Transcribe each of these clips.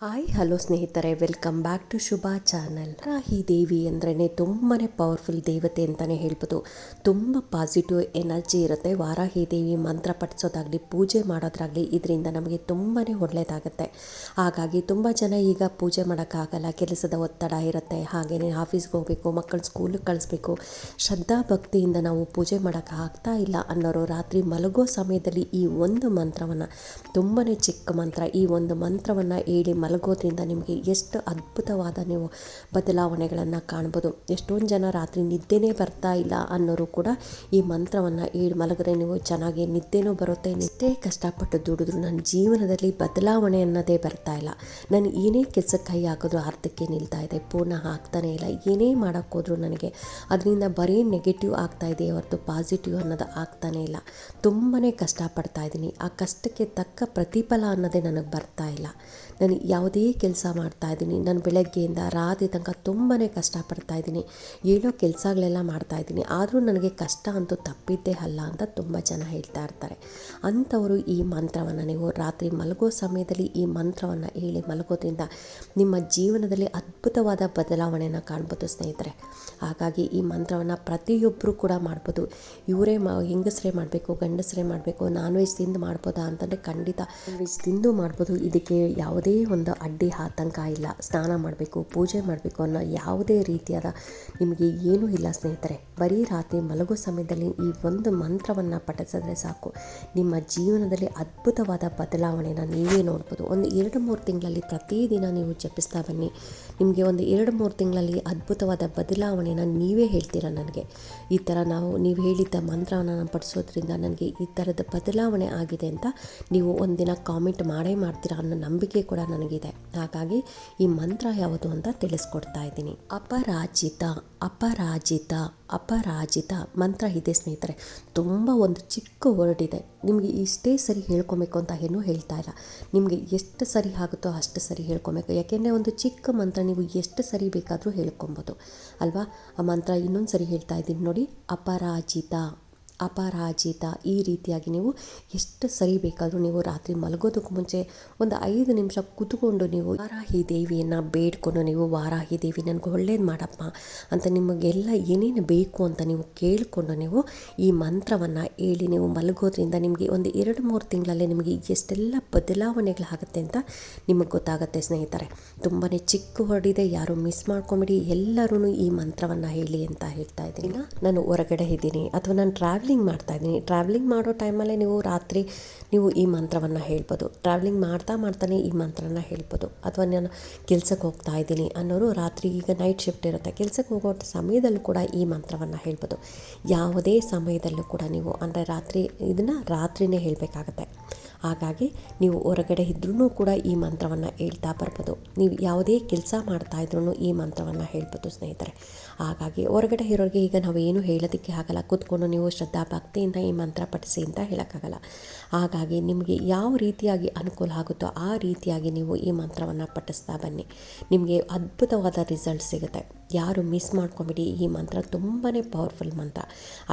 Hi, hello ಸ್ನೇಹಿತರೆ, welcome back to Shubha channel. Rahi Devi ಅಂದ್ರೇ ತುಂಬಾ ಪವರ್ಫುಲ್ ದೇವತೆ ಅಂತಲೇ ಹೇಳ್ಬೋದು. ತುಂಬ ಪಾಸಿಟಿವ್ ಎನರ್ಜಿ ಇರುತ್ತೆ. ವಾರಾಹಿ ದೇವಿ ಮಂತ್ರ ಪಠಿಸೋದಾಗಲಿ, ಪೂಜೆ ಮಾಡೋದ್ರಾಗಲಿ ಇದರಿಂದ ನಮಗೆ ತುಂಬಾ ಒಳ್ಳೆಯದಾಗುತ್ತೆ ಹಾಗಾಗಿ ತುಂಬ ಜನ ಈಗ ಪೂಜೆ ಮಾಡೋಕ್ಕಾಗಲ್ಲ, ಕೆಲಸದ ಒತ್ತಡ ಇರುತ್ತೆ. ಹಾಗೆಯೇ ಆಫೀಸ್ಗೆ ಹೋಗಬೇಕು, ಮಕ್ಕಳು ಸ್ಕೂಲಿಗೆ ಕಳಿಸ್ಬೇಕು. ಶ್ರದ್ಧಾ ಭಕ್ತಿಯಿಂದ ನಾವು ಪೂಜೆ ಮಾಡೋಕ್ಕೆ ಆಗ್ತಾ ಇಲ್ಲ ಅನ್ನೋರು ರಾತ್ರಿ ಮಲಗೋ ಸಮಯದಲ್ಲಿ ಈ ಒಂದು ಮಂತ್ರವನ್ನು ತುಂಬಾ ಚಿಕ್ಕ ಮಂತ್ರ, ಈ ಒಂದು ಮಂತ್ರವನ್ನು ಹೇಳಿ ಮಲಗೋದ್ರಿಂದ ನಿಮಗೆ ಎಷ್ಟು ಅದ್ಭುತವಾದ ನೀವು ಬದಲಾವಣೆಗಳನ್ನು ಕಾಣ್ಬೋದು. ಎಷ್ಟೊಂದು ಜನ ರಾತ್ರಿ ನಿದ್ದೆನೇ ಬರ್ತಾ ಇಲ್ಲ ಅನ್ನೋರು ಕೂಡ ಈ ಮಂತ್ರವನ್ನು ಹೇಳಿ ಮಲಗಿದ್ರೆ ನೀವು ಚೆನ್ನಾಗಿ ನಿದ್ದೆನೂ ಬರುತ್ತೆ, ನಿದ್ದೆ ಕಷ್ಟಪಟ್ಟು ದುಡಿದ್ರು ನನ್ನ ಜೀವನದಲ್ಲಿ ಬದಲಾವಣೆ ಅನ್ನೋದೇ ಬರ್ತಾ ಇಲ್ಲ. ನಾನು ಏನೇ ಕೆಲಸಕ್ಕೆ ಕೈ ಹಾಕಿದ್ರು ಅರ್ಧಕ್ಕೆ ನಿಲ್ತಾ ಇದೆ, ಪೂರ್ಣ ಆಗ್ತಾನೇ ಇಲ್ಲ. ಏನೇ ಮಾಡೋಕ್ಕೋದ್ರು ನನಗೆ ಅದರಿಂದ ಬರೀ ನೆಗೆಟಿವ್ ಆಗ್ತಾ ಇದೆ ಹೊರತು ಪಾಸಿಟಿವ್ ಅನ್ನೋದು ಆಗ್ತಾನೇ ಇಲ್ಲ. ತುಂಬಾ ಕಷ್ಟಪಡ್ತಾ ಇದ್ದೀನಿ. ಆ ಕಷ್ಟಕ್ಕೆ ತಕ್ಕ ಪ್ರತಿಫಲ ಅನ್ನೋದೇ ನನಗೆ ಬರ್ತಾ ಇಲ್ಲ. ನಾನು ಯಾವುದೇ ಕೆಲಸ ಮಾಡ್ತಾ ಇದ್ದೀನಿ. ನಾನು ಬೆಳಗ್ಗೆಯಿಂದ ರಾತ್ರಿ ತನಕ ತುಂಬಾ ಕಷ್ಟಪಡ್ತಾ ಇದ್ದೀನಿ. ಹೇಳೋ ಕೆಲಸಗಳೆಲ್ಲ ಮಾಡ್ತಾ ಇದ್ದೀನಿ. ಆದರೂ ನನಗೆ ಕಷ್ಟ ಅಂತೂ ತಪ್ಪಿದ್ದೇ ಅಲ್ಲ ಅಂತ ತುಂಬ ಜನ ಹೇಳ್ತಾ ಇರ್ತಾರೆ. ಅಂಥವರು ಈ ಮಂತ್ರವನ್ನು ನೀವು ರಾತ್ರಿ ಮಲಗೋ ಸಮಯದಲ್ಲಿ ಈ ಮಂತ್ರವನ್ನು ಹೇಳಿ ಮಲಗೋದ್ರಿಂದ ನಿಮ್ಮ ಜೀವನದಲ್ಲಿ ಅದ್ಭುತವಾದ ಬದಲಾವಣೆಯನ್ನು ಕಾಣ್ಬೋದು ಸ್ನೇಹಿತರೆ. ಹಾಗಾಗಿ ಈ ಮಂತ್ರವನ್ನು ಪ್ರತಿಯೊಬ್ಬರು ಕೂಡ ಮಾಡ್ಬೋದು. ಇವರೇ ಮಾ, ಹೆಂಗಸರೇ ಮಾಡಬೇಕು, ಗಂಡಸರೇ ಮಾಡಬೇಕು ನಾನ್ ವೆಜ್ ತಿಂದು ಮಾಡ್ಬೋದಾ ಅಂತಂದರೆ ಖಂಡಿತ ವೆಜ್ ತಿಂದು ಮಾಡ್ಬೋದು. ಇದಕ್ಕೆ ಯಾವುದೇ ಒಂದು ಅಡ್ಡಿ, ಆತಂಕ ಇಲ್ಲ. ಸ್ನಾನ ಮಾಡಬೇಕು, ಪೂಜೆ ಮಾಡಬೇಕು ಅನ್ನೋ ಯಾವುದೇ ರೀತಿಯಾದ ನಿಮಗೆ ಏನೂ ಇಲ್ಲ ಸ್ನೇಹಿತರೆ. ಬರೀ ರಾತ್ರಿ ಮಲಗೋ ಸಮಯದಲ್ಲಿ ಈ ಒಂದು ಮಂತ್ರವನ್ನು ಪಠಿಸಿದ್ರೆ ಸಾಕು. ನಿಮ್ಮ ಜೀವನದಲ್ಲಿ ಅದ್ಭುತವಾದ ಬದಲಾವಣೆನ ನೀವೇ ನೋಡ್ಬೋದು. ಒಂದು ಎರಡು ಮೂರು ತಿಂಗಳಲ್ಲಿ ಪ್ರತಿದಿನ ನೀವು ಜಪಿಸ್ತಾ ಬನ್ನಿ. ನಿಮಗೆ ಒಂದು ಎರಡು ಮೂರು ತಿಂಗಳಲ್ಲಿ ಅದ್ಭುತವಾದ ಬದಲಾವಣೆನ ನೀವೇ ಹೇಳ್ತೀರಾ ನನಗೆ? ಈ ಥರ ನಾವು, ನೀವು ಹೇಳಿದ್ದ ಮಂತ್ರವನ್ನು ನಾನು ಪಡಿಸೋದ್ರಿಂದ ನನಗೆ ಈ ಥರದ ಬದಲಾವಣೆ ಆಗಿದೆ ಅಂತ ನೀವು ಒಂದಿನ ಕಾಮೆಂಟ್ ಮಾಡೇ ಮಾಡ್ತೀರಾ ಅನ್ನೋ ನಂಬಿಕೆ ಕೂಡ ನನಗಿದೆ ಹಾಗಾಗಿ ಈ ಮಂತ್ರ ಯಾವುದು ಅಂತ ತಿಳಿಸ್ಕೊಡ್ತಾ ಇದ್ದೀನಿ. ಅಪರಾಜಿತ ಅಪರಾಜಿತ ಅಪರಾಜಿತ ಮಂತ್ರ ಇದೆ ಸ್ನೇಹಿತರೆ. ತುಂಬ ಒಂದು ಚಿಕ್ಕ ವರ್ಡ್ ಇದೆ. ನಿಮಗೆ ಇಷ್ಟೇ ಸರಿ ಹೇಳ್ಕೊಬೇಕು ಅಂತ ಏನೂ ಹೇಳ್ತಾ ಇಲ್ಲ. ನಿಮಗೆ ಎಷ್ಟು ಸರಿ ಆಗುತ್ತೋ ಅಷ್ಟು ಸರಿ ಹೇಳ್ಕೊಬೇಕು. ಯಾಕೆಂದರೆ ಒಂದು ಚಿಕ್ಕ ಮಂತ್ರ ನೀವು ಎಷ್ಟು ಸರಿ ಬೇಕಾದರೂ ಹೇಳ್ಕೊಬೋದು. ಅಲ್ವಾ? ಆ ಮಂತ್ರ ಇನ್ನೊಂದು ಸರಿ ಹೇಳ್ತಾ ಇದ್ದೀನಿ ನೋಡಿ. ಅಪರಾಜಿತ. ಅಪರಾಜಿತ. ಈ ರೀತಿಯಾಗಿ ನೀವು ಎಷ್ಟು ಸರಿ ಬೇಕಾದರೂ ನೀವು ರಾತ್ರಿ ಮಲಗೋದಕ್ಕೂ ಮುಂಚೆ ಒಂದು ಐದು ನಿಮಿಷ ಕೂತ್ಕೊಂಡು ನೀವು ವಾರಾಹಿ ದೇವಿಯನ್ನು ಬೇಡ್ಕೊಂಡು ನೀವು ವಾರಾಹಿ ದೇವಿ ನನಗೆ ಒಳ್ಳೇದು ಮಾಡಪ್ಪ ಅಂತ ನಿಮಗೆಲ್ಲ ಏನೇನು ಬೇಕು ಅಂತ ನೀವು ಕೇಳಿಕೊಂಡು ನೀವು ಈ ಮಂತ್ರವನ್ನು ಹೇಳಿ ನೀವು ಮಲಗೋದ್ರಿಂದ ನಿಮಗೆ ಒಂದು ಎರಡು ಮೂರು ತಿಂಗಳಲ್ಲೇ ನಿಮಗೆ ಎಷ್ಟೆಲ್ಲ ಬದಲಾವಣೆಗಳಾಗುತ್ತೆ ಅಂತ ನಿಮಗೆ ಗೊತ್ತಾಗುತ್ತೆ ಸ್ನೇಹಿತರೆ. ತುಂಬಾ ಚಿಕ್ಕ ಹೊಡಿದೆ ಯಾರು ಮಿಸ್ ಮಾಡ್ಕೊಂಬಿಡಿ ಎಲ್ಲರೂ ಈ ಮಂತ್ರವನ್ನು ಹೇಳಿ ಅಂತ ಹೇಳ್ತಾ ಇದ್ದೀನಿ. ನಾನು ಹೊರಗಡೆ ಇದ್ದೀನಿ. ಅಥವಾ ನಾನು ಟ್ರಾವೆಲಿಂಗ್ ಮಾಡ್ತಾ ಇದ್ದೀನಿ. ಟ್ರಾವೆಲಿಂಗ್ ಮಾಡೋ ಟೈಮಲ್ಲೇ ನೀವು ರಾತ್ರಿ ನೀವು ಈ ಮಂತ್ರವನ್ನು ಹೇಳ್ಬೋದು. ಟ್ರಾವೆಲಿಂಗ್ ಮಾಡ್ತಾ ಮಾಡ್ತಾನೆ ಈ ಮಂತ್ರನ ಹೇಳ್ಬೋದು. ಅಥವಾ ನಾನು ಕೆಲ್ಸಕ್ಕೆ ಹೋಗ್ತಾ ಇದ್ದೀನಿ ಅನ್ನೋರು ರಾತ್ರಿ ಈಗ ನೈಟ್ ಶಿಫ್ಟ್ ಇರುತ್ತೆ. ಕೆಲ್ಸಕ್ಕೆ ಹೋಗೋ ಸಮಯದಲ್ಲೂ ಕೂಡ ಈ ಮಂತ್ರವನ್ನು ಹೇಳ್ಬೋದು. ಯಾವುದೇ ಸಮಯದಲ್ಲೂ ಕೂಡ ನೀವು, ಅಂದರೆ ರಾತ್ರಿ, ಇದನ್ನು ರಾತ್ರಿನೇ ಹೇಳಬೇಕಾಗತ್ತೆ. ಹಾಗಾಗಿ ನೀವು ಹೊರಗಡೆ ಇದ್ರೂ ಕೂಡ ಈ ಮಂತ್ರವನ್ನು ಹೇಳ್ತಾ ಬರ್ಬೋದು. ನೀವು ಯಾವುದೇ ಕೆಲಸ ಮಾಡ್ತಾ ಇದ್ರೂ ಈ ಮಂತ್ರವನ್ನು ಹೇಳ್ಬೋದು ಸ್ನೇಹಿತರೆ. ಹಾಗಾಗಿ ಹೊರಗಡೆ ಇರೋರಿಗೆ ಈಗ ನಾವು ಏನು ಹೇಳೋದಕ್ಕೆ ಆಗಲ್ಲ. ಕೂತ್ಕೊಂಡು ನೀವು ಶ್ರದ್ಧಾ ಭಕ್ತಿಯಿಂದ ಈ ಮಂತ್ರ ಪಠಿಸಿ ಅಂತ ಹೇಳೋಕ್ಕಾಗಲ್ಲ. ಹಾಗಾಗಿ ನಿಮಗೆ ಯಾವ ರೀತಿಯಾಗಿ ಅನುಕೂಲ ಆಗುತ್ತೋ ಆ ರೀತಿಯಾಗಿ ನೀವು ಈ ಮಂತ್ರವನ್ನು ಪಠಿಸ್ತಾ ಬನ್ನಿ. ನಿಮಗೆ ಅದ್ಭುತವಾದ ರಿಸಲ್ಟ್ ಸಿಗುತ್ತೆ. ಯಾರು ಮಿಸ್ ಮಾಡ್ಕೊಂಬಿಡಿ, ಈ ಮಂತ್ರ ತುಂಬಾ ಪವರ್ಫುಲ್ ಮಂತ್ರ.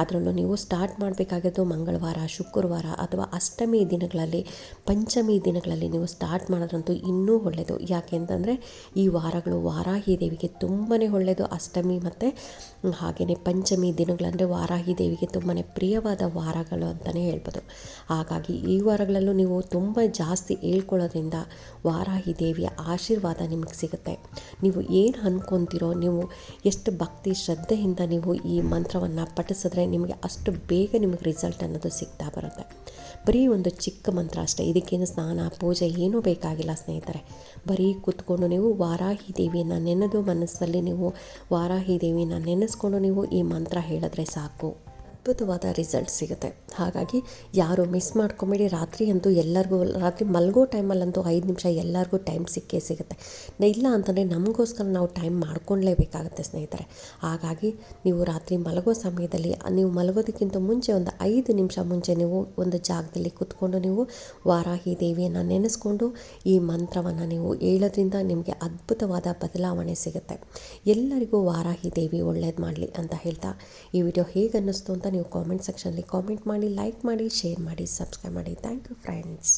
ಅದರಲ್ಲೂ ನೀವು ಸ್ಟಾರ್ಟ್ ಮಾಡಬೇಕಾಗಿದ್ದು ಮಂಗಳವಾರ, ಶುಕ್ರವಾರ ಅಥವಾ ಅಷ್ಟಮಿ ದಿನಗಳಲ್ಲಿ ಪಂಚಮಿ ದಿನಗಳಲ್ಲಿ ನೀವು ಸ್ಟಾರ್ಟ್ ಮಾಡೋದ್ರಂತೂ ಇನ್ನೂ ಒಳ್ಳೆಯದು ಯಾಕೆ ಅಂತಂದರೆ, ಈ ವಾರಗಳು ವಾರಾಹಿ ದೇವಿಗೆ ತುಂಬಾ ಒಳ್ಳೆಯದು ಅಷ್ಟಮಿ ಮತ್ತು ಹಾಗೆಯೇ ಪಂಚಮಿ ದಿನಗಳಂದರೆ ವಾರಾಹಿ ದೇವಿಗೆ ತುಂಬಾ ಪ್ರಿಯವಾದ ವಾರಗಳು ಅಂತಲೇ ಹೇಳ್ಬೋದು. ಹಾಗಾಗಿ ಈ ವಾರಗಳಲ್ಲೂ ನೀವು ತುಂಬ ಜಾಸ್ತಿ ಹೇಳ್ಕೊಳ್ಳೋದ್ರಿಂದ ವಾರಾಹಿ ದೇವಿಯ ಆಶೀರ್ವಾದ ನಿಮಗೆ ಸಿಗುತ್ತೆ. ನೀವು ಏನು ಅಂದ್ಕೊತೀರೋ ನೀವು ಎಷ್ಟು ಭಕ್ತಿ ಶ್ರದ್ಧೆಯಿಂದ ನೀವು ಈ ಮಂತ್ರವನ್ನು ಪಠಿಸಿದ್ರೆ ನಿಮಗೆ ಅಷ್ಟು ಬೇಗ ನಿಮಗೆ ರಿಸಲ್ಟ್ ಅನ್ನೋದು ಸಿಗ್ತಾ ಬರುತ್ತೆ. ಬರೀ ಒಂದು ಚಿಕ್ಕ ಮಂತ್ರ ಅಷ್ಟೇ. ಇದಕ್ಕೇನು ಸ್ನಾನ, ಪೂಜೆ ಏನೂ ಬೇಕಾಗಿಲ್ಲ ಸ್ನೇಹಿತರೆ. ಬರೀ ಕೂತ್ಕೊಂಡು ನೀವು ವಾರಾಹಿ ದೇವಿಯನ್ನು ನೆನೆದು ಮನಸ್ಸಲ್ಲಿ ನೀವು ವಾರಾಹಿ ದೇವಿನ ನೆನೆಸ್ಕೊಂಡು ನೀವು ಈ ಮಂತ್ರ ಹೇಳಿದ್ರೆ ಸಾಕು. ಅದ್ಭುತವಾದ ರಿಸಲ್ಟ್ ಸಿಗುತ್ತೆ. ಹಾಗಾಗಿ ಯಾರು ಮಿಸ್ ಮಾಡ್ಕೊಬೇಡಿ, ರಾತ್ರಿ ಅಂತೂ ಎಲ್ಲರಿಗೂ, ರಾತ್ರಿ ಮಲಗೋ ಟೈಮಲ್ಲಂತೂ ಐದು ನಿಮಿಷ ಎಲ್ಲರಿಗೂ ಟೈಮ್ ಸಿಕ್ಕೇ ಸಿಗುತ್ತೆ. ಇಲ್ಲ ಅಂತಂದರೆ ನಮಗೋಸ್ಕರ ನಾವು ಟೈಮ್ ಮಾಡ್ಕೊಳ್ಲೇಬೇಕಾಗುತ್ತೆ ಸ್ನೇಹಿತರೆ. ಹಾಗಾಗಿ ನೀವು ರಾತ್ರಿ ಮಲಗೋ ಸಮಯದಲ್ಲಿ, ನೀವು ಮಲಗೋದಕ್ಕಿಂತ ಮುಂಚೆ ಒಂದು ಐದು ನಿಮಿಷ ಮುಂಚೆ ನೀವು ಒಂದು ಜಾಗದಲ್ಲಿ ಕೂತ್ಕೊಂಡು ನೀವು ವಾರಾಹಿ ದೇವಿಯನ್ನು ನೆನೆಸ್ಕೊಂಡು ಈ ಮಂತ್ರವನ್ನು ನೀವು ಹೇಳೋದ್ರಿಂದ ನಿಮಗೆ ಅದ್ಭುತವಾದ ಬದಲಾವಣೆ ಸಿಗುತ್ತೆ. ಎಲ್ಲರಿಗೂ ವಾರಾಹಿ ದೇವಿ ಒಳ್ಳೇದು ಮಾಡಲಿ ಅಂತ ಹೇಳ್ತಾ ಈ ವಿಡಿಯೋ ಹೇಗೆ ಅನ್ನಿಸ್ತು ಅಂತ ನೀವು ಕಾಮೆಂಟ್ ಸೆಕ್ಷನಲ್ಲಿ ಕಾಮೆಂಟ್ ಮಾಡಿ ಲೈಕ್ ಮಾಡಿ ಶೇರ್ ಮಾಡಿ ಸಬ್ಸ್ಕ್ರೈಬ್ ಮಾಡಿ. Thank you friends